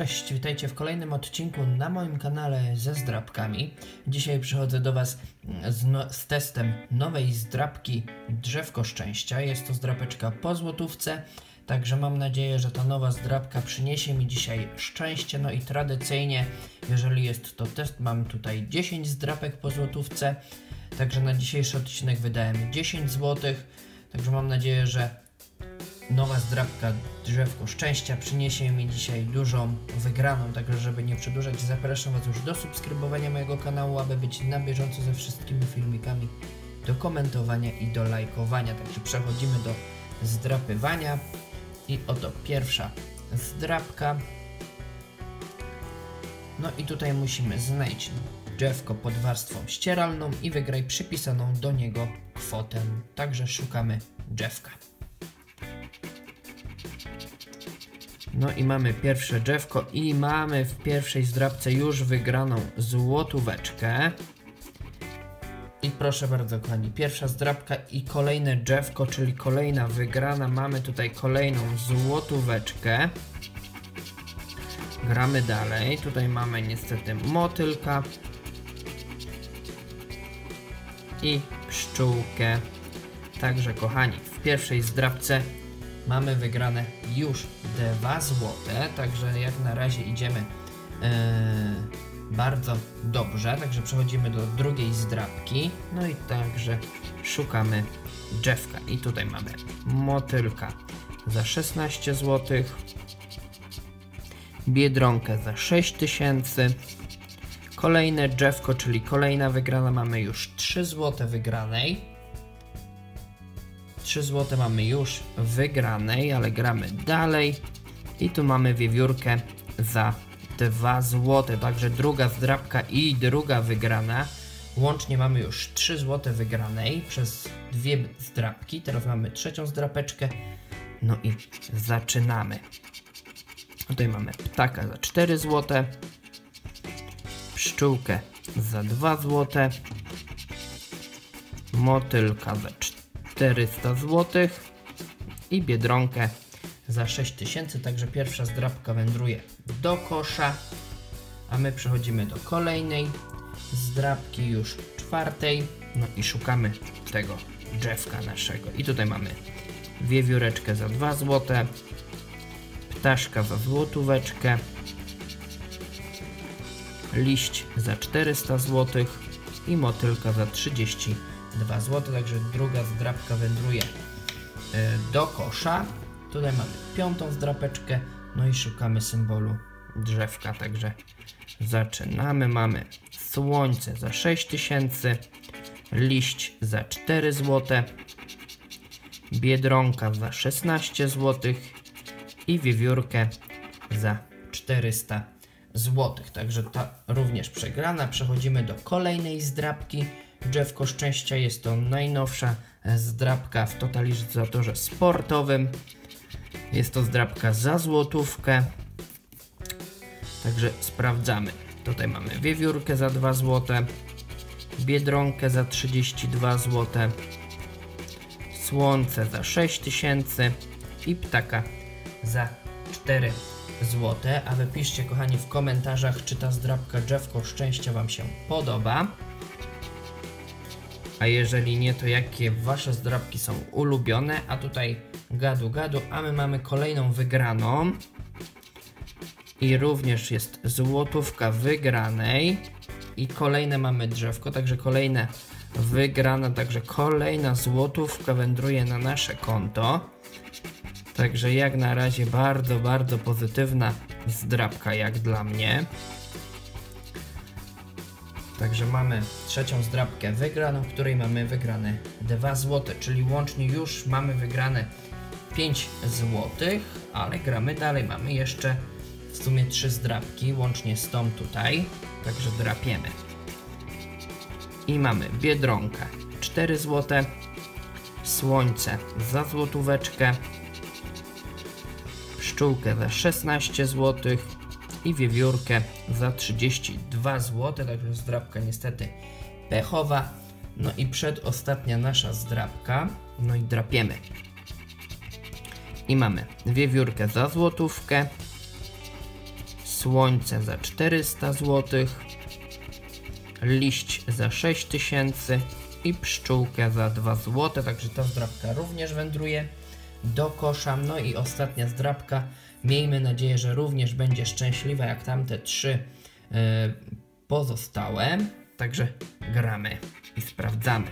Cześć, witajcie w kolejnym odcinku na moim kanale ze zdrabkami. Dzisiaj przychodzę do Was z, no, z testem nowej zdrabki Drzewko Szczęścia. Jest to zdrapeczka po złotówce, także mam nadzieję, że ta nowa zdrabka przyniesie mi dzisiaj szczęście. No i tradycyjnie, jeżeli jest to test, mam tutaj 10 zdrapek po złotówce, także na dzisiejszy odcinek wydałem 10 zł. Także mam nadzieję, że nowa zdrabka Drzewko Szczęścia przyniesie mi dzisiaj dużą wygraną, także żeby nie przedłużać zapraszam Was już do subskrybowania mojego kanału, aby być na bieżąco ze wszystkimi filmikami, do komentowania i do lajkowania, także przechodzimy do zdrapywania i oto pierwsza zdrabka. No i tutaj musimy znaleźć drzewko pod warstwą ścieralną i wygraj przypisaną do niego kwotę, także szukamy drzewka. No i mamy pierwsze drzewko i mamy w pierwszej zdrabce już wygraną złotóweczkę. I proszę bardzo kochani, pierwsza zdrabka i kolejne drzewko, czyli kolejna wygrana. Mamy tutaj kolejną złotóweczkę. Gramy dalej. Tutaj mamy niestety motylka. I pszczółkę. Także kochani, w pierwszej zdrabce mamy wygrane już 2 złote, także jak na razie idziemy e, bardzo dobrze, także przechodzimy do drugiej zdrabki, no i także szukamy drzewka. I tutaj mamy motylka za 16 zł, biedronkę za 6000 kolejne drzewko, czyli kolejna wygrana, mamy już 3 złote wygranej 3 zł mamy już wygranej, ale gramy dalej. I tu mamy wiewiórkę za 2 zł, także druga zdrabka i druga wygrana. Łącznie mamy już 3 zł wygranej przez dwie zdrabki. Teraz mamy trzecią zdrapeczkę. No i zaczynamy. Tutaj mamy ptaka za 4 zł, pszczółkę za 2 zł, motylka za 4 400 zł i biedronkę za 6000, także pierwsza zdrabka wędruje do kosza, a my przechodzimy do kolejnej zdrabki już czwartej, no i szukamy tego drzewka naszego. I tutaj mamy wiewióreczkę za 2 zł, ptaszka za złotóweczkę, liść za 400 zł i motylka za 30 zł 2 zł, także druga zdrapka wędruje e, do kosza. Tutaj mamy piątą zdrapeczkę, no i szukamy symbolu drzewka, także zaczynamy. Mamy słońce za 6000, liść za 4 zł, biedronka za 16 zł i wiewiórkę za 400 zł. Także ta również przegrana. Przechodzimy do kolejnej zdrapki. Drzewko Szczęścia jest to najnowsza zdrabka w totalizatorze sportowym. Jest to zdrabka za złotówkę. Także sprawdzamy. Tutaj mamy wiewiórkę za 2 zł, biedronkę za 32 zł, słońce za 6000 i ptaka za 4 zł. A wy piszcie kochani w komentarzach, czy ta zdrabka drzewko szczęścia Wam się podoba. A jeżeli nie, to jakie wasze zdrabki są ulubione? A tutaj gadu gadu, a my mamy kolejną wygraną. I również jest złotówka wygranej. I kolejne mamy drzewko, także kolejne wygrana, także kolejna złotówka wędruje na nasze konto. Także jak na razie bardzo, bardzo pozytywna zdrabka jak dla mnie. Także mamy trzecią zdrabkę wygraną, w której mamy wygrane 2 zł, czyli łącznie już mamy wygrane 5 zł, ale gramy dalej. Mamy jeszcze w sumie 3 zdrabki, łącznie z tą tutaj, także drapiemy. I mamy Biedronkę 4 zł, Słońce za złotóweczkę, Pszczółkę za 16 złotych i wiewiórkę za 32 zł, także zdrabka niestety pechowa. No i przedostatnia nasza zdrabka, no i drapiemy. I mamy wiewiórkę za złotówkę, Słońce za 400 zł, liść za 6000 i pszczółkę za 2 zł, także ta zdrabka również wędruje do kosza. No i ostatnia zdrabka, miejmy nadzieję, że również będzie szczęśliwa jak tamte trzy e, pozostałe. Także gramy i sprawdzamy.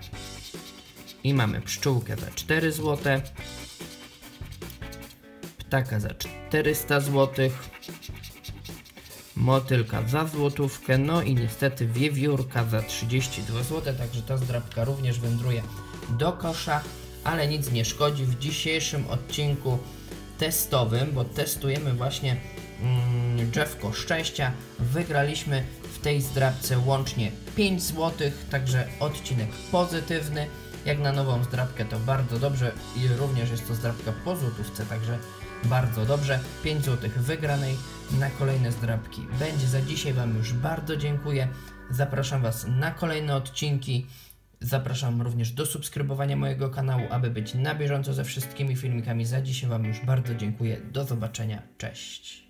I mamy pszczółkę za 4 zł, ptaka za 400 zł, motylka za złotówkę, no i niestety wiewiórka za 32 zł, także ta zdrabka również wędruje do kosza, ale nic nie szkodzi. W dzisiejszym odcinku testowym, bo testujemy właśnie mm, drzewko szczęścia, wygraliśmy w tej zdrabce łącznie 5 zł, także odcinek pozytywny. Jak na nową zdrabkę to bardzo dobrze i również jest to zdrabka po złotówce, także bardzo dobrze. 5 zł wygranej na kolejne zdrabki będzie. Za dzisiaj Wam już bardzo dziękuję. Zapraszam Was na kolejne odcinki. Zapraszam również do subskrybowania mojego kanału, aby być na bieżąco ze wszystkimi filmikami. Za dzisiaj Wam już bardzo dziękuję. Do zobaczenia. Cześć.